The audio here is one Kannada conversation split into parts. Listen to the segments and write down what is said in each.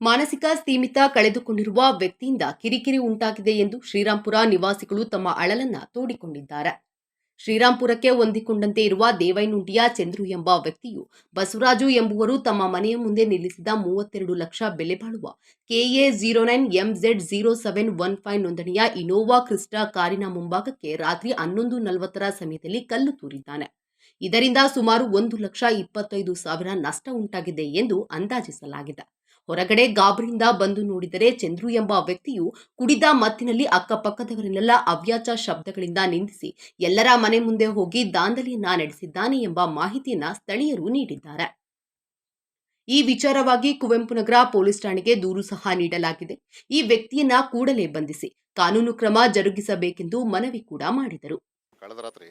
ಮಾನಸಿಕ ಸ್ಥೀಮಿತ ಕಳೆದುಕೊಂಡಿರುವ ವ್ಯಕ್ತಿಯಿಂದ ಕಿರಿಕಿರಿ ಉಂಟಾಗಿದೆ ಎಂದು ಶ್ರೀರಾಂಪುರ ನಿವಾಸಿಗಳು ತಮ್ಮ ಅಳಲನ್ನ ತೋಡಿಕೊಂಡಿದ್ದಾರೆ. ಶ್ರೀರಾಂಪುರಕ್ಕೆ ಹೊಂದಿಕೊಂಡಂತೆ ಇರುವ ದೇವೈನುಂಡಿಯ ಚಂದ್ರು ಎಂಬ ವ್ಯಕ್ತಿಯು ಬಸವರಾಜು ಎಂಬುವರು ತಮ್ಮ ಮನೆಯ ಮುಂದೆ ನಿಲ್ಲಿಸಿದ ಮೂವತ್ತೆರಡು ಲಕ್ಷ ಬೆಲೆ ಬಾಳುವ KA zero nine MZ zero seven one five ನೋಂದಣಿಯ ಇನೋವಾ ಕ್ರಿಸ್ಟಾ ಕಾರಿನ ಮುಂಭಾಗಕ್ಕೆ ರಾತ್ರಿ ಹನ್ನೊಂದು ನಲವತ್ತರ ಸಮಯದಲ್ಲಿ ಕಲ್ಲು ತೂರಿದ್ದಾನೆ. ಇದರಿಂದ ಸುಮಾರು ಒಂದು ಲಕ್ಷ ಇಪ್ಪತ್ತೈದು ಸಾವಿರ ನಷ್ಟ ಉಂಟಾಗಿದೆ ಎಂದು ಅಂದಾಜಿಸಲಾಗಿದೆ. ಹೊರಗಡೆ ಗಾಬರಿಯಿಂದ ಬಂದು ನೋಡಿದರೆ ಚಂದ್ರು ಎಂಬ ವ್ಯಕ್ತಿಯು ಕುಡಿದ ಮತ್ತಿನಲ್ಲಿ ಅಕ್ಕಪಕ್ಕದವರನ್ನೆಲ್ಲ ಅವ್ಯಾಚ ಶಬ್ದಗಳಿಂದ ನಿಂದಿಸಿ ಎಲ್ಲರ ಮನೆ ಮುಂದೆ ಹೋಗಿ ದಾಂಧಲೆಯನ್ನ ನಡೆಸಿದ್ದಾನೆ ಎಂಬ ಮಾಹಿತಿಯನ್ನ ಸ್ಥಳೀಯರು ನೀಡಿದ್ದಾರೆ. ಈ ವಿಚಾರವಾಗಿ ಕುವೆಂಪು ನಗರ ಪೊಲೀಸ್ ಠಾಣೆಗೆ ದೂರು ಸಹ ನೀಡಲಾಗಿದೆ. ಈ ವ್ಯಕ್ತಿಯನ್ನ ಕೂಡಲೇ ಬಂಧಿಸಿ ಕಾನೂನು ಕ್ರಮ ಜರುಗಿಸಬೇಕೆಂದು ಮನವಿ ಕೂಡ ಮಾಡಿದರು. ಕಳೆದ ರಾತ್ರಿ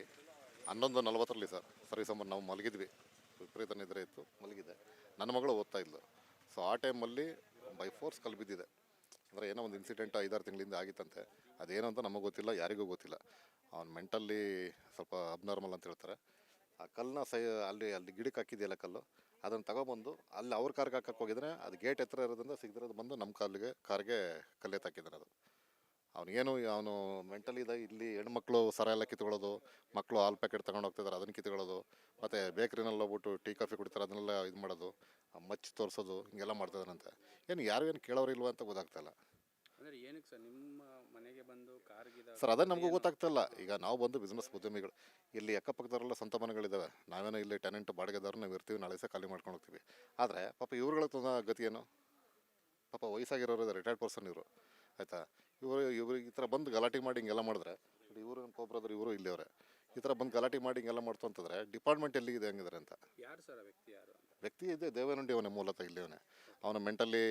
ಹನ್ನೊಂದು ನಲವತ್ತರಲ್ಲಿ ಸರ್, ಸರಿ ಸಂಬಂಧ ನಾವು ಮಲಗಿದ್ವಿ. ವಿಪರೀತ ನಿದ್ರೆ ಇತ್ತು, ಮಲಗಿದೆ. ನನ್ನ ಮಗಳು ಓದ್ತಾ ಇದ್ಲು. ಸೊ ಆ ಟೈಮಲ್ಲಿ ಬೈ ಫೋರ್ಸ್ ಕಲ್ಲು ಬಿದ್ದಿದೆ ಅಂದರೆ ಏನೋ ಒಂದು ಇನ್ಸಿಡೆಂಟ್ ಐದಾರು ತಿಂಗಳಿಂದ ಆಗಿತ್ತಂತೆ. ಅದೇನು ಅಂತ ನಮಗೆ ಗೊತ್ತಿಲ್ಲ, ಯಾರಿಗೂ ಗೊತ್ತಿಲ್ಲ. ಅವ್ನು ಮೆಂಟಲ್ಲಿ ಸ್ವಲ್ಪ ಅಬ್ನಾರ್ಮಲ್ ಅಂತ ಹೇಳ್ತಾರೆ. ಆ ಕಲ್ಲನ್ನ ಸೈ, ಅಲ್ಲಿ ಅಲ್ಲಿ ಗಿಡಕ್ಕೆ ಹಾಕಿದೆಯಲ್ಲ ಕಲ್ಲು, ಅದನ್ನು ತಗೊಬಂದು ಅಲ್ಲಿ ಅವ್ರ ಕಾರ್ಗೆ ಹಾಕಕ್ಕೆ ಹೋಗಿದ್ರೆ ಅದು ಗೇಟ್ ಹತ್ರ ಇರೋದ್ರಿಂದ ಸಿಗದಿರೋದು ಬಂದು ನಮ್ಮ ಕಾಲಿಗೆ, ಕಾರ್ಗೆ ಕಲ್ಲೆತ್ತಾಕಿದ್ದಾರೆ ಅದು. ಅವನಿಗೇನು ಅವನು ಮೆಂಟಲಿ ಇದೆ ಇಲ್ಲಿ ಹೆಣ್ಮಕ್ಳು ಸರ ಎಲ್ಲ ಕಿತ್ಕೊಳ್ಳೋದು ಮಕ್ಕಳು ಹಾಲು ಪ್ಯಾಕೆಟ್ ತಗೊಂಡು ಹೋಗ್ತಿದ್ದಾರೆ ಅದನ್ನು ಕಿತ್ಕೊಳ್ಳೋದು ಮತ್ತು ಬೇಕ್ರಿನಲ್ಲಿ ಹೋಗ್ಬಿಟ್ಟು ಟೀ ಕಾಫಿ ಕುಡಿತಾರೆ ಅದನ್ನೆಲ್ಲ ಇದು ಮಾಡೋದು ಮಚ್ಚಿ ತೋರಿಸೋದು ಹಿಂಗೆಲ್ಲ ಮಾಡ್ತಿದ್ದಾನಂತೆ ಏನು ಯಾರು ಏನು ಕೇಳೋರು ಇಲ್ವಾ ಅಂತ ಗೊತ್ತಾಗ್ತಾ ಇಲ್ಲ. ಏನಕ್ಕೆ ಸರ್ ಅದೇ ನಮಗೂ ಗೊತ್ತಾಗ್ತಿಲ್ಲ ಈಗ ನಾವು ಬಂದು ಬಿಸ್ನೆಸ್ ಉದ್ಯಮಿಗಳು ಇಲ್ಲಿ ಅಕ್ಕಪಕ್ಕದವರೆಲ್ಲ ಸ್ವಂತ ಮನೆಗಳಿದ್ದಾವೆ ನಾವೇನೋ ಇಲ್ಲಿ ಟೆನೆಂಟ್ ಬಾಡಿಗೆದವ್ರು ನಾವು ಇರ್ತೀವಿ ನಾಳೆ ಸಹ ಖಾಲಿ ಮಾಡ್ಕೊಂಡು ಹೋಗ್ತೀವಿ. ಆದರೆ ಪಾಪ ಇವ್ರುಗಳ ತುಂಬ ಗತಿ ಏನು? ಪಾಪ ವಯಸ್ಸಾಗಿರೋರು ರಿಟೈರ್ಡ್ ಪರ್ಸನ್ ಇವರು. ಆಯಿತಾ? ಇವರು ಇವ್ರಿಗೆ ಈ ಥರ ಬಂದು ಗಲಾಟೆ ಮಾಡಿ ಹಿಂಗೆಲ್ಲ ಮಾಡಿದ್ರೆ ಇವರು ಒಬ್ಬರಾದ್ರೆ ಇವರು ಇಲ್ಲಿಯವರೆ ಈ ಥರ ಬಂದು ಗಲಾಟೆ ಮಾಡಿ ಹಿಂಗೆಲ್ಲ ಮಾಡ್ತು ಅಂತಂದರೆ ಡಿಪಾರ್ಟ್ಮೆಂಟ್ ಎಲ್ಲಿದೆ ಹಂಗಿದ್ರೆ ಅಂತ? ಯಾರು ಸರ್ ವ್ಯಕ್ತಿ ಯಾರು ವ್ಯಕ್ತಿ ಇದೆ ದೇವನಂಡಿ ಅವನೇ ಮೂಲತಃ ಇಲ್ಲಿಯವನೇ. ಅವನು ಮೆಂಟಲಿ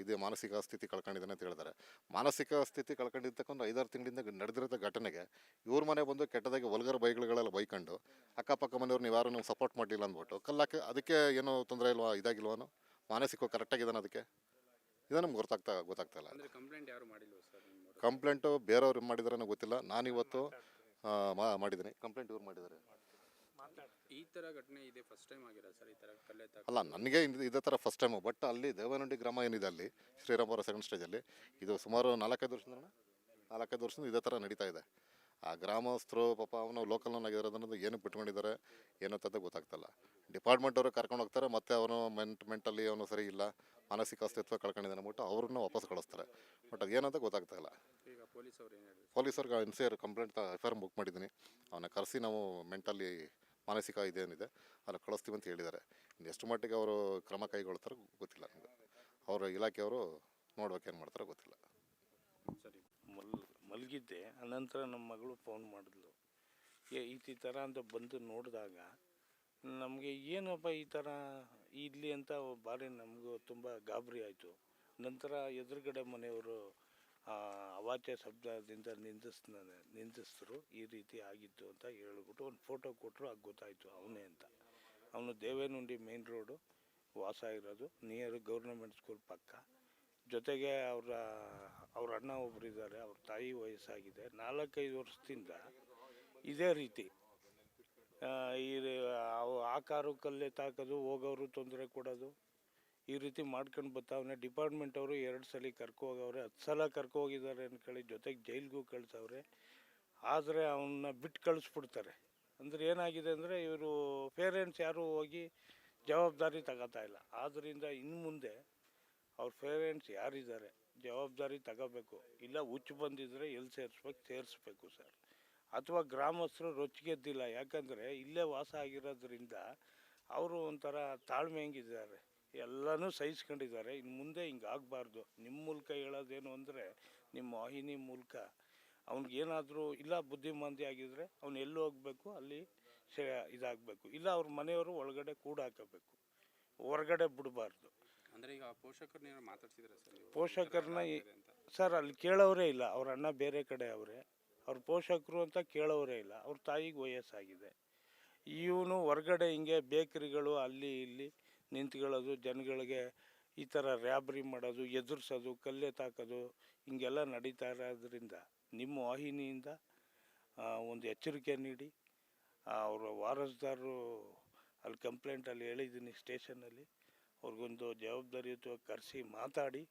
ಇದೆ ಮಾನಸಿಕ ಸ್ಥಿತಿ ಕಳ್ಕೊಂಡಿದ್ದಾನೆ ಅಂತ ಹೇಳಿದ್ದಾರೆ. ಮಾನಸಿಕ ಸ್ಥಿತಿ ಕಳ್ಕೊಂಡಿರ್ತಕ್ಕಂಥ ಐದಾರು ತಿಂಗಳಿಂದ ನಡೆದಿರೋ ಘಟನೆಗೆ ಇವ್ರ ಮನೆ ಬಂದು ಕೆಟ್ಟದಾಗಿ ವಲ್ಗರ್ ಬೈಗಳೆಲ್ಲ ಬೈಕೊಂಡು ಅಕ್ಕಪಕ್ಕ ಮನೆಯವ್ರು ನೀವು ಯಾರು ನೀವು ಸಪೋರ್ಟ್ ಮಾಡಲಿಲ್ಲ ಅಂದ್ಬಿಟ್ಟು ಕಲ್ಲಾಕಿ ಅದಕ್ಕೆ ಏನೋ ತೊಂದರೆ ಇಲ್ವಾ ಇದಾಗಿಲ್ವಾನು? ಮಾನಸಿಕ ಕರೆಕ್ಟಾಗಿದ್ದಾನೆ ಅದಕ್ಕೆ? ಇದು ನಮ್ಗೆ ಗೊತ್ತಾಗ್ತಾ ಗೊತ್ತಾಗ್ತಾ ಇಲ್ಲ. ಕಂಪ್ಲೇಂಟ್ ಯಾರು ಮಾಡಿಲ್ವ ಸರ್ ನಿಮ್ಮವರು ಕಂಪ್ಲೇಂಟು ಬೇರೆಯವ್ರು ಮಾಡಿದಾರೆ ಗೊತ್ತಿಲ್ಲ. ನಾನು ಇವತ್ತು ಮಾ- ಮಾಡಿದ್ದೀನಿ. ಕಂಪ್ಲೇಂಟ್ ಇವ್ರು ಮಾಡಿದ್ದಾರೆ. ಈ ಥರ ಘಟನೆ ಇದೆ ಫಸ್ಟ್ ಟೈಮ್ ಆಗಿರೋ ಸರ್ ಈ ಥರ ಅಲ್ಲ ನನಗೆ ಇದು- ಇದೇ ಥರ ಫಸ್ಟ್ ಟೈಮು ಬಟ್ ಅಲ್ಲಿ ದೇವನಹಳ್ಳಿ ಗ್ರಾಮ ಏನಿದೆ ಅಲ್ಲಿ ಶ್ರೀರಾಮಪುರ ಸೆಕೆಂಡ್ ಸ್ಟೇಜಲ್ಲಿ ಇದು ಸುಮಾರು ನಾಲ್ಕೈದು ವರ್ಷದಿಂದ ನಾಲ್ಕೈದು ವರ್ಷದಿಂದ ಇದೇ ಥರ ನಡೀತಾ ಇದೆ. ಆ ಗ್ರಾಮಸ್ಥರು ಪಾಪ ಅವನು ಲೋಕಲ್ನ ಆಗಿದ್ದಾರೆ ಅನ್ನೋದು ಏನಕ್ಕೆ ಬಿಟ್ಕೊಂಡಿದ್ದಾರೆ ಏನೋ ಅಂತ ಗೊತ್ತಾಗ್ತಲ್ಲ ಡಿಪಾರ್ಟ್ಮೆಂಟ್ ಅವರು ಕರ್ಕೊಂಡು ಹೋಗ್ತಾರೆ ಮತ್ತೆ ಅವನು ಮೆಂಟ್ ಮೆಂಟಲ್ಲಿ ಅವನು ಸರಿ ಇಲ್ಲ. ಮಾನಸಿಕ ಅಸ್ತಿತ್ವ ಕಳ್ಕೊಂಡಿದ್ದಾನೆ ಅಂದ್ಬಿಟ್ಟು ಅವ್ರನ್ನ ವಾಪಸ್ ಕಳಿಸ್ತಾರೆ. ಬಟ್ ಅದು ಏನಂತ ಗೊತ್ತಾಗ್ತಾ ಇಲ್ಲ. ಈಗ ಪೊಲೀಸ್ ಅವ್ರು ಏನು ಹೇಳಿದ್ರು ಪೊಲೀಸರಿಗೆ N C R complaint F I R book ಮಾಡಿದ್ದೀನಿ. ಅವನ್ನ ಕರೆಸಿ ನಾವು ಮೆಂಟಲಿ ಮಾನಸಿಕ ಇದೇನಿದೆ ಅದನ್ನು ಕಳಿಸ್ತೀವಿ ಅಂತ ಹೇಳಿದ್ದಾರೆ. ಇನ್ನು ಎಷ್ಟು ಮಟ್ಟಿಗೆ ಅವರು ಕ್ರಮ ಕೈಗೊಳ್ತಾರೆ ಗೊತ್ತಿಲ್ಲ ನಮಗೆ. ಅವರ ಇಲಾಖೆಯವರು ನೋಡ್ಬೇಕು ಏನು ಮಾಡ್ತಾರೋ ಗೊತ್ತಿಲ್ಲ. ಸರಿ ಮಲ್ ಮಲಗಿದ್ದೆ ಅನಂತರ ನಮ್ಮ ಮಗಳು ಫೋನ್ ಮಾಡಿದ್ಲು. ಏ ಈ ಥರ ಅಂತ ಬಂದು ನೋಡಿದಾಗ ನಮಗೆ ಏನಪ್ಪ ಈ ಥರ ಇಡ್ಲಿ ಅಂತ ಭಾರಿ ನಮಗೂ ತುಂಬ ಗಾಬರಿ ಆಯಿತು. ನಂತರ ಎದುರುಗಡೆ ಮನೆಯವರು ಅವಾಚ್ಯ ಶಬ್ದದಿಂದ ನಿಂದಿಸ್ ನಿಂದಿಸಿದ್ರು ಈ ರೀತಿ ಆಗಿತ್ತು ಅಂತ ಹೇಳ್ಬಿಟ್ಟು ಒಂದು ಫೋಟೋ ಕೊಟ್ಟರು ಆಗ ಗೊತ್ತಾಯಿತು ಅವನೇ ಅಂತ. ಅವನು ದೇವೇನುಂಡಿ ಮೇನ್ ರೋಡು ವಾಸ ಇರೋದು ನಿಯರ್ ಗೌರ್ನಮೆಂಟ್ ಸ್ಕೂಲ್ ಪಕ್ಕ. ಜೊತೆಗೆ ಅವರ, ಅವ್ರ ಅಣ್ಣ ಒಬ್ಬರಿದ್ದಾರೆ ಅವ್ರ ತಾಯಿ ವಯಸ್ಸಾಗಿದೆ. ನಾಲ್ಕೈದು ವರ್ಷದಿಂದ ಇದೇ ರೀತಿ. ಈ ಆ ಕಲ್ಲೇ ತಾಕೋದು ಹೋಗೋರು ತೊಂದರೆ ಕೊಡೋದು. ಈ ರೀತಿ ಮಾಡ್ಕೊಂಡು ಬರ್ತಾವನೆ ಡಿಪಾರ್ಟ್ಮೆಂಟ್ ಅವರು ಎರಡು ಸಲ ಕರ್ಕೊ ಹೋಗವ್ರೆ ಹತ್ತು ಸಲ ಕರ್ಕೊ ಹೋಗಿದ್ದಾರೆ ಅಂದ್ಕೊಳ್ಳಿ ಜೊತೆಗೆ ಜೈಲ್ಗೂ ಕಳ್ಸವ್ರೆ. ಆದರೆ ಅವನ್ನ ಬಿಟ್ಟು ಕಳಿಸ್ಬಿಡ್ತಾರೆ. ಅಂದರೆ ಏನಾಗಿದೆ ಅಂದರೆ ಇವರು ಪೇರೆಂಟ್ಸ್ ಯಾರೂ ಹೋಗಿ ಜವಾಬ್ದಾರಿ ತಗೋತಾ ಇಲ್ಲ. ಆದ್ದರಿಂದ ಇನ್ನು ಮುಂದೆ ಅವ್ರ ಪೇರೆಂಟ್ಸ್ ಯಾರಿದ್ದಾರೆ, ಜವಾಬ್ದಾರಿ ತಗೋಬೇಕು. ಇಲ್ಲ ಹುಚ್ಚು ಬಂದಿದ್ದರೆ ಎಲ್ಲಿ ಸೇರಿಸ್ಬೇಕು ಸೇರಿಸ್ಬೇಕು ಸರ್. ಅಥವಾ ಗ್ರಾಮಸ್ಥರು ರೊಚ್ಚಿಗೆದ್ದಿಲ್ಲ ಯಾಕಂದರೆ ಇಲ್ಲೇ ವಾಸ ಆಗಿರೋದ್ರಿಂದ ಅವರು ಒಂಥರ ತಾಳ್ಮೆ ಹೆಂಗಿದ್ದಾರೆ. ಎಲ್ಲನೂ ಸಹಿಸ್ಕೊಂಡಿದ್ದಾರೆ. ಇನ್ನು ಮುಂದೆ ಹಿಂಗೆ ಆಗಬಾರ್ದು. ನಿಮ್ಮ ಮೂಲಕ ಹೇಳೋದೇನು ಅಂದರೆ ನಿಮ್ಮ ವಾಹಿನಿ ಮೂಲಕ. ಅವ್ನಿಗೇನಾದರೂ ಇಲ್ಲ ಬುದ್ಧಿಮಂದಿ ಆಗಿದ್ದರೆ ಅವ್ನು ಎಲ್ಲಿ ಹೋಗಬೇಕು ಅಲ್ಲಿ ಸೇ ಇದಾಗಬೇಕು. ಇಲ್ಲ ಅವ್ರ ಮನೆಯವರು ಒಳಗಡೆ ಕೂಡ ಹಾಕಬೇಕು. ಹೊರಗಡೆ ಬಿಡಬಾರ್ದು. ಅಂದರೆ ಈಗ ಪೋಷಕರನ್ನ ಮಾತಾಡ್ತಿದ್ದಾರೆ ಸರ್? ಪೋಷಕರನ್ನ. ಸರ್ ಅಲ್ಲಿ ಕೇಳೋರೇ ಇಲ್ಲ. ಅವ್ರ ಅಣ್ಣ ಬೇರೆ ಕಡೆ ಅವರೇ. ಅವ್ರ ಪೋಷಕರು ಅಂತ ಕೇಳೋರೇ ಇಲ್ಲ. ಅವ್ರ ತಾಯಿಗೆ ವಯಸ್ಸಾಗಿದೆ. ಇವನು ಹೊರ್ಗಡೆ ಹಿಂಗೆ ಬೇಕರಿಗಳು ಅಲ್ಲಿ ಇಲ್ಲಿ ನಿಂತ್ಕೊಳ್ಳೋದು, ಜನಗಳಿಗೆ ಈ ಥರ ರ್ಯಾಬ್ರಿ ಮಾಡೋದು, ಎದುರಿಸೋದು, ಕಲ್ಲೆ ತಾಕೋದು ಹಿಂಗೆಲ್ಲ ನಡೀತಾ ಇರೋದ್ರಿಂದ ನಿಮ್ಮ ವಾಹಿನಿಯಿಂದ ಒಂದು ಎಚ್ಚರಿಕೆ ನೀಡಿ. ಅವರ ವಾರಸ್ದಾರರು ಅಲ್ಲಿ ಕಂಪ್ಲೇಂಟಲ್ಲಿ ಹೇಳಿದ್ದೀನಿ ಸ್ಟೇಷನಲ್ಲಿ. ಅವ್ರಿಗೊಂದು ಜವಾಬ್ದಾರಿಯುತ ಕರೆಸಿ ಮಾತಾಡಿ.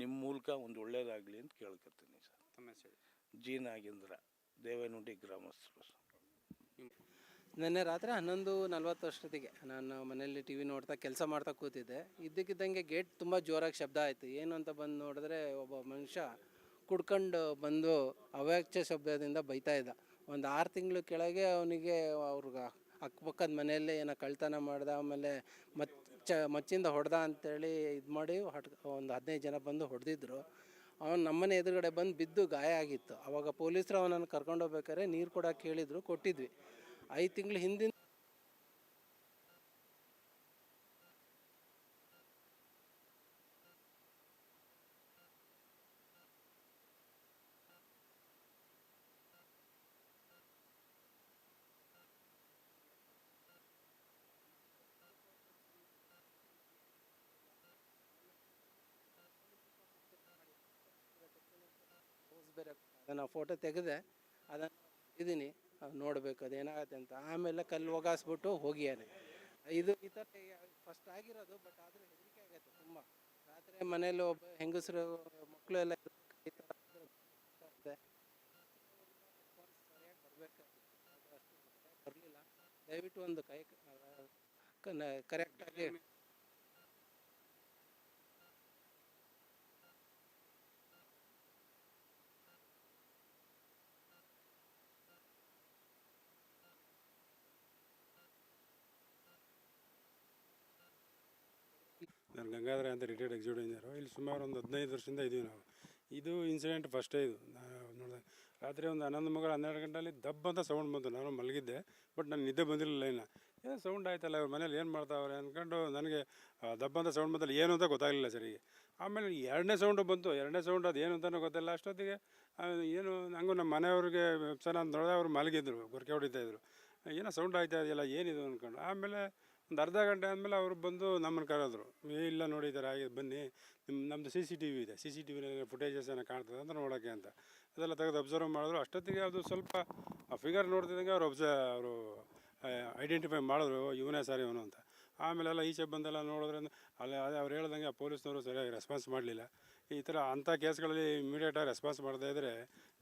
ನಿಮ್ಮ ಮೂಲಕ ಒಂದು ಒಳ್ಳೇದಾಗಲಿ ಅಂತ ಕೇಳ್ಕೊತೀನಿ ಸರ್. ಜಿ ನಾಗೇಂದ್ರ ದೇವನಹುಂಡಿ ಗ್ರಾಮಸ್ಥರು. ನಿನ್ನೆ ರಾತ್ರಿ ಹನ್ನೊಂದು ನಲ್ವತ್ತು ಅಷ್ಟೊತ್ತಿಗೆ ನಾನು ಮನೆಯಲ್ಲಿ ಟಿ ವಿ ನೋಡ್ತಾ ಕೆಲಸ ಮಾಡ್ತಾ ಕೂತಿದ್ದೆ. ಇದ್ದಕ್ಕಿದ್ದಂಗೆ ಗೇಟ್ ತುಂಬ ಜೋರಾಗಿ ಶಬ್ದ ಆಯಿತು. ಏನು ಅಂತ ಬಂದು ನೋಡಿದ್ರೆ ಒಬ್ಬ ಮನುಷ್ಯ ಕುಡ್ಕೊಂಡು ಬಂದು ಅವ್ಯಾಚ್ಯ ಶಬ್ದದಿಂದ ಬೈತಾ ಇದ್ದ. ಒಂದು ಆರು ತಿಂಗಳು ಕೆಳಗೆ ಅವನಿಗೆ ಅವ್ರಿಗೆ ಅಕ್ಕಪಕ್ಕದ ಮನೆಯಲ್ಲೇ ಏನೋ ಕಳ್ತನ ಮಾಡ್ದ, ಆಮೇಲೆ ಮಚ್ಚ ಮಚ್ಚಿಂದ ಹೊಡೆದ ಅಂತೇಳಿ ಇದು ಮಾಡಿ ಹಟ್ ಒಂದು ಹದಿನೈದು ಜನ ಬಂದು ಹೊಡೆದಿದ್ರು. ಅವನು ನಮ್ಮನೆ ಎದುರುಗಡೆ ಬಂದು ಬಿದ್ದು ಗಾಯ ಆಗಿತ್ತು. ಅವಾಗ ಪೊಲೀಸರು ಅವನನ್ನು ಕರ್ಕೊಂಡು ಹೋಗ್ಬೇಕಾದ್ರೆ ನೀರು ಕೊಡೋಕೆ ಹೇಳಿದ್ರು ಕೊಟ್ಟಿದ್ವಿ. ಐದು ತಿಂಗಳು ಹಿಂದಿನ ಬೇರೆ ಅದನ್ನು ಫೋಟೋ ತೆಗೆದೆ ಅದನ್ನು ಇದ್ದೀನಿ. ನೋಡಬೇಕು ಅದೇನಾಗತ್ತೆ ಅಂತ. ಆಮೇಲೆ ಕಲ್ಲು ಒಗಾಸ್ಬಿಟ್ಟು ಹೋಗಿಯಾನೆ. ಇದು ಈ ಥರ ಫಸ್ಟ್ ಆಗಿರೋದು ಬಟ್ ಆದರೆ ಹೆದರಿಕೆ ಆಗತ್ತೆ ತುಂಬ. ರಾತ್ರಿ ಮನೇಲಿ ಒಬ್ಬ ಹೆಂಗಸರು ಮಕ್ಕಳು ಎಲ್ಲ ಈ ಥರ ಬರಲಿಲ್ಲ. ದಯವಿಟ್ಟು ಒಂದು ಕೈ ಕರೆಕ್ಟಾಗಿ ನಾನು ಗಂಗಾಧರ ಅಂತ ರಿಟೈರ್ಡ್ ಎಕ್ಸಿಕ್ಯೂಟಿವ್ ಇಂಜಿನಿಯರು ಇಲ್ಲಿ ಸುಮಾರು ಒಂದು ಹದಿನೈದು ವರ್ಷದಿಂದ ಇದ್ದೀವಿ ನಾವು. ಇದು ಇನ್ಸಿಡೆಂಟ್ ಫಸ್ಟೇ ಇದು. ನೋಡಿದೆ. ರಾತ್ರಿ ಒಂದು ಹನ್ನೊಂದು ಮಗಳು ಹನ್ನೆರಡು ಗಂಟೆಯಲ್ಲಿ ದಬ್ಬ ಅಂತ ಸೌಂಡ್ ಬಂತು. ನಾನು ಮಲಗಿದ್ದೆ ಬಟ್ ನಾನು ನಿದ್ದೆ ಬಂದಿರಲಿಲ್ಲ ಇನ್ನು. ಏನೋ ಸೌಂಡ್ ಆಯ್ತಲ್ಲ, ಇವ್ರ ಮನೇಲಿ ಏನು ಮಾಡ್ತಾವ್ರೆ ಅಂದ್ಕೊಂಡು ನನಗೆ ದಬ್ಬ ಅಂತ ಸೌಂಡ್ ಬಂದಲ್ಲಿ ಏನು ಅಂತ ಗೊತ್ತಾಗಲಿಲ್ಲ ಸರಿಗೆ. ಆಮೇಲೆ ಎರಡನೇ ಸೌಂಡು ಬಂತು. ಎರಡನೇ ಸೌಂಡ್ ಅದು ಏನು ಅಂತ ಗೊತ್ತಿಲ್ಲ. ಅಷ್ಟೊತ್ತಿಗೆ ಏನು ನನಗೂ ನಮ್ಮ ಮನೆಯವ್ರಿಗೆ ಚೆನ್ನಾಗಿ ನೋಡಿದೆ ಅವ್ರು ಮಲಗಿದ್ರು, ಗೊರಕೆ ಹೊಡಿತಾಯಿದ್ರು ಏನೋ ಸೌಂಡ್ ಆಯ್ತಾ ಇದೆಯಲ್ಲ, ಏನಿದು ಅಂದ್ಕೊಂಡು ಆಮೇಲೆ ಒಂದು ಅರ್ಧ ಗಂಟೆ ಆದಮೇಲೆ ಅವರು ಬಂದು ನಮ್ಮನ್ನು ಕರೆದ್ರು, ಏ, ಇಲ್ಲ ನೋಡಿ ಈ ಬನ್ನಿ ನಿಮ್ಮ ನಮ್ಮದು ಸಿ ಸಿ ಟಿ ವಿ ಇದೆ ಸಿ ಸಿ ಟಿ ವಿನಲ್ಲಿ ಫುಟೇಜಸ್ ಏನೋ ಕಾಣ್ತದೆ ಅಂತ ನೋಡೋಕ್ಕೆ ಅಂತ. ಅದೆಲ್ಲ ತೆಗೆದು ಅಬ್ಸರ್ವ್ ಮಾಡಿದ್ರು. ಅಷ್ಟೊತ್ತಿಗೆ ಅದು ಸ್ವಲ್ಪ, ಆ ಫಿಗರ್ ನೋಡ್ತಿದ್ದಂಗೆ ಅವ್ರು ಅಬ್ಸ ಅವರು ಐಡೆಂಟಿಫೈ ಮಾಡಿದ್ರು ಇವನೇ ಸರ್, ಇವನು ಅಂತ. ಆಮೇಲೆಲ್ಲ ಈಚೆ ಬಂದೆಲ್ಲ ನೋಡಿದ್ರೆ ಅಲ್ಲಿ, ಅದೇ ಅವ್ರು ಹೇಳ್ದಂಗೆ ಆ ಪೊಲೀಸ್ನವರು ಸರಿಯಾಗಿ ರೆಸ್ಪಾನ್ಸ್ ಮಾಡಲಿಲ್ಲ. ಈ ಥರ ಅಂಥ ಕೇಸ್ಗಳಲ್ಲಿ ಇಮಿಡಿಯೇಟಾಗಿ ರೆಸ್ಪಾನ್ಸ್ ಮಾಡದೇ ಇದ್ದರೆ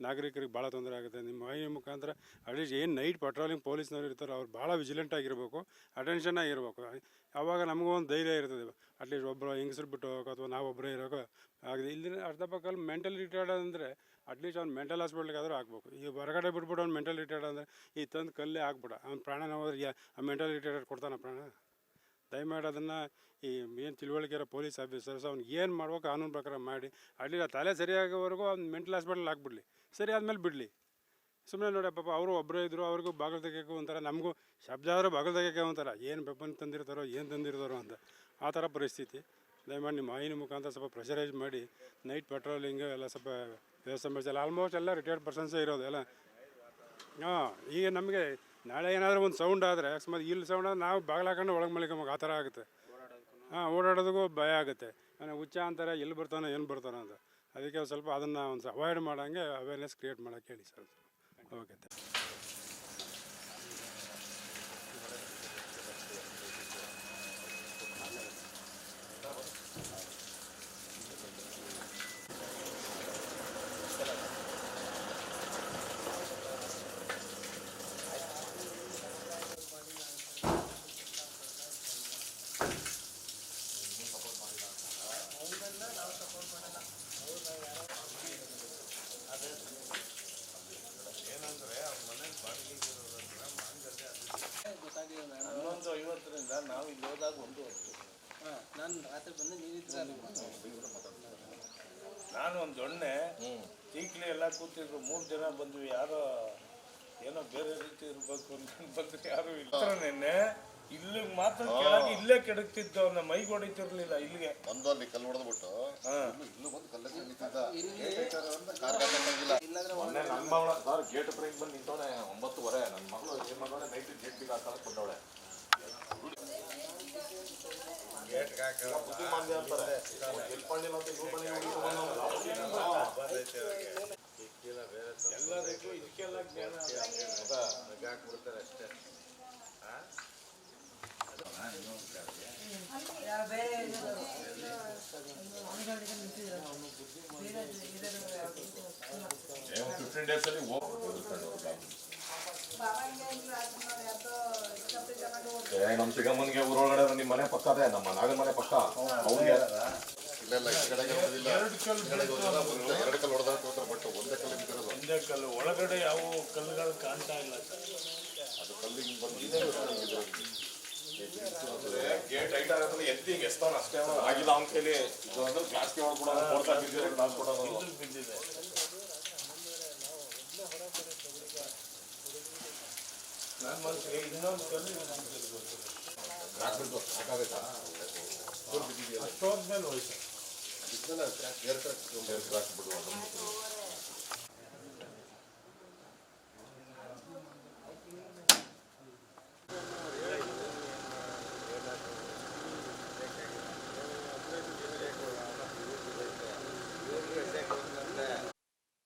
ನಾಗರಿಕರಿಗೆ ಭಾಳ ತೊಂದರೆ ಆಗುತ್ತೆ. ನಿಮ್ಮ ವಾಹಿನಿ ಮುಖಾಂತರ ಅಟ್ಲೀಸ್ಟ್ ಏನು ನೈಟ್ ಪೆಟ್ರೋಲಿಂಗ್ ಪೊಲೀಸ್ನವ್ರು ಇರ್ತಾರೆ ಅವ್ರು ಭಾಳ ವಿಜಿಲೆಂಟ್ ಆಗಿರಬೇಕು ಅಟೆನ್ಷನ್ ಆಗಿರಬೇಕು. ಆವಾಗ ನಮಗೂ ಒಂದು ಧೈರ್ಯ ಇರ್ತದೆ. ಅಟ್ಲೀಸ್ಟ್ ಒಬ್ಬರು ಹೆಂಗಸ್ರು ಬಿಟ್ಟು ಹೋಗೋಕೆ ಅಥವಾ ನಾವೊಬ್ಬರೇ ಇರೋಕೆ ಆಗಿದೆ ಇಲ್ಲಿ ಅರ್ಧ ಪಕ್ಕಲ್ಲಿ ಮೆಂಟಲ್ ರಿಟೈರ್ಡ್ ಅಂದರೆ ಅಟ್ಲೀಸ್ಟ್ ಅವ್ನು ಮೆಂಟಲ್ ಹಾಸ್ಪಿಟ್ಲಿಗೆ ಆದರೂ ಹಾಕ್ಬೇಕು ಈ ಹೊರಗಡೆ ಬಿಟ್ಬಿಟ್ಟು ಅವ್ನು ಮೆಂಟಲ್ ರಿಟೈರ್ಡ್ ಅಂದರೆ ಈ ತಂದು ಕಲ್ಲೇ ಹಾಕ್ಬಿಡ ಅವ್ನು ಪ್ರಾಣ ಹೋದ್ರೆ ಆ ಮೆಂಟಲ್ ರಿಟೈರ್ಡ್ ಕೊಡ್ತಾನ ಪ್ರಾಣ? ದಯಮಾಡಿ ಅದನ್ನು ಈ ಏನು ತಿಳುವಳಿಕೆ ಇರೋ ಪೊಲೀಸ್ ಆಫೀಸರ್ಸ್ ಅವ್ನಿಗೆ ಏನು ಮಾಡ್ಬೇಕು ಕಾನೂನು ಪ್ರಕಾರ ಮಾಡಿ. ಆ ತಲೆ ಸರಿಯಾಗೋವರೆಗೂ ಅವ್ನು ಮೆಂಟಲ್ ಹಾಸ್ಪಿಟಲ್ ಹಾಕ್ಬಿಡ್ಲಿ. ಸರಿ ಆದಮೇಲೆ ಬಿಡಲಿ. ಸುಮ್ಮನೆ ನೋಡಿ, ಪಾಪ ಅವರು ಒಬ್ಬರೇ ಇದ್ದರು ಅವ್ರಿಗೂ ಬಾಗಿಲು ತೆಗಿಯೋಕೆ ಒಂಥರ, ನಮಗೂ ಶಬ್ದ ಆದರೂ ಬಾಗಿಲು ತೆಗಿಯೋಕೆ ಒಂಥರ, ಏನು ಬೆಪ್ಪನ್ ತಂದಿರ್ತಾರೋ, ಏನು ತಂದಿರ್ತಾರೋ ಅಂತ. ಆ ಥರ ಪರಿಸ್ಥಿತಿ. ದಯಮಾಡಿ ನಿಮ್ಮ ವಾಹಿನಿ ಮುಖಾಂತರ ಸ್ವಲ್ಪ ಪ್ರೆಷರೈಸ್ ಮಾಡಿ ನೈಟ್ ಪೆಟ್ರೋಲಿಂಗ್ ಎಲ್ಲ ಸ್ವಲ್ಪ ವ್ಯವಸ್ಥೆ ಮಾಡಿಸಲ್ಲ ಆಲ್ಮೋಸ್ಟ್ ಎಲ್ಲ ರಿಟೈರ್ಡ್ ಪರ್ಸನ್ಸೇ ಇರೋದು, ಎಲ್ಲ. ಹಾಂ, ಈಗ ನಮಗೆ ನಾಳೆ ಏನಾದರೂ ಒಂದು ಸೌಂಡ್ ಆದರೆ, ಅಕಸ್ಮಾತ್ ಇಲ್ಲಿ ಸೌಂಡ್ ಆದರೆ ನಾವು ಬಾಗಿಲು ಹಾಕೊಂಡು ಒಳಗೆ ಮಲಿಕೊಂಬೇಕು ಆ ಥರ ಆಗುತ್ತೆ. ಹಾಂ, ಓಡಾಡೋದಕ್ಕೂ ಭಯ ಆಗುತ್ತೆ. ಆಮೇಲೆ ಹುಚ್ಚ ಅಂತಾರೆ, ಎಲ್ಲಿ ಬರ್ತಾನೋ ಏನು ಬರ್ತಾನೋ ಅಂತ. ಅದಕ್ಕೆ ಸ್ವಲ್ಪ ಅದನ್ನು ಒಂದು ಅವಾಯ್ಡ್ ಮಾಡೋಂಗೆ ಅವೇರ್ನೆಸ್ ಕ್ರಿಯೇಟ್ ಮಾಡೋಕ್ಕೆ ಹೇಳಿ ಸರ್. ಓಕೆ ಗೊತ್ತಾಗಲಿಲ್ಲ ನಾನು ಹನ್ನೊಂದು ಐವತ್ತರಿಂದ ನಾವು ಇಲ್ಲಿ ಹೋದಾಗ ಒಂದು ಹೊತ್ತು ಹಾಂ ನಾನು ರಾತ್ರಿ ಬಂದು ನೀವಿದ್ರಲ್ಲ ನಾನು ಒಂದು ದೊಣ್ಣೆ ಟೀಕ್ಲಿ ಎಲ್ಲ ಕೂತಿದ್ರು ಮೂರು ಜನ ಬಂದ್ವಿ. ಯಾರೋ ಏನೋ ಬೇರೆ ರೀತಿ ಇರ್ಬೇಕು ಅಂತ ಬಂದ್ರೆ ಯಾರು ಇಲ್ಲ. ನಿನ್ನೆ ಇಲ್ಲಿ ಮಾತ್ರ ಕೆಳಗೆ ಇಲ್ಲೇ ಕೆಡಕ್ತಿದ್ದು ಅವ್ನ ಮೈ ಹೊಡಿತಿರ್ಲಿಲ್ಲ ಇಲ್ಲಿಗೆ. ಬಂದು ಅಲ್ಲಿ ಕಲ್ಲು ಹೊಡೆದ್ಬಿಟ್ಟು ಇಲ್ಲೂ ಇಲ್ಲೂ ಬಂದು ನಿಂತಿದ್ದ. ಮೊನ್ನೆ ನನ್ನ ಮಗಳ ಸರ್ ಗೇಟ್ ಬ್ರೇಕ್ ಬಂದು ನಿಂತವನೆ ಒಂಬತ್ತುವರೆ ನನ್ನ ಮಗಳು ಏನು ಮಗಳೇ ನೈಟ್ ಗೇಟ್ ಬಿಗ್ ಹಾಕಲ್ಲ ಕೊಂಡವಳೆ ಅಂತಾರೆ ಅಂತ ಇವ್ರ ಎಲ್ಲದಕ್ಕೂ ಇದಕ್ಕೆಲ್ಲ ಜ್ಞಾನ. ಅಷ್ಟೇ. ಅಲ್ಲಿ ಹೋಗ್ ಏ ನಮ್ಮ ಸಿಗಮ್ಮನ್ಗೆ ಊರೊಳಗಡೆ ನಿಮ್ಮ ಮನೆ ಪಕ್ಕ ಅದೇ ನಮ್ಮ ನಾಗನ ಮನೆ ಪಕ್ಕ ಅವ್ರಿಗೆ ಇಲ್ಲ ಇಲ್ಲ ಈ ಕಡೆಗೆ ಬರೋದಿಲ್ಲ. ಎರಡು ಕಲ್ಲು ಬಟ್ ಒಂದೇ ಕಲ್ಲು ಒಂದೇ ಕಲ್ಲು ಒಳಗಡೆ ಯಾವ ಕಲ್ಲುಗಳು ಕಾಣ್ತಾ ಇಲ್ಲ. ಸರ್ ಅದು ಕಲ್ಲು ಹಿಂಗೆ ಬಂದಿದೆ ಗೇಟ್ ಟೈಟ್ ಆಗತ್ತಲ್ಲ ಎತ್ತಿ ಹಿಂಗೆ ಎಸ್ತಾನ ಅಷ್ಟೇ. ಆಗಿಲ್ಲ ಅವ್ನ ಕೈಲಿ ಇದು ಅಂದ್ರೆ ಗ್ಲಾಸ್ಗೆ ಹೊಡ್ಕೊಡೋದು ಕೊಡ್ತಾ ಬಿದ್ದಿರೋ ಗ್ಲಾಸ್ ಕೊಡೋದು. ಬಿದ್ದಿದೆ ಅಷ್ಟೊಂದ್ಮೇಲೆ ಹೋಯ್ತು. ಬಿಡುವ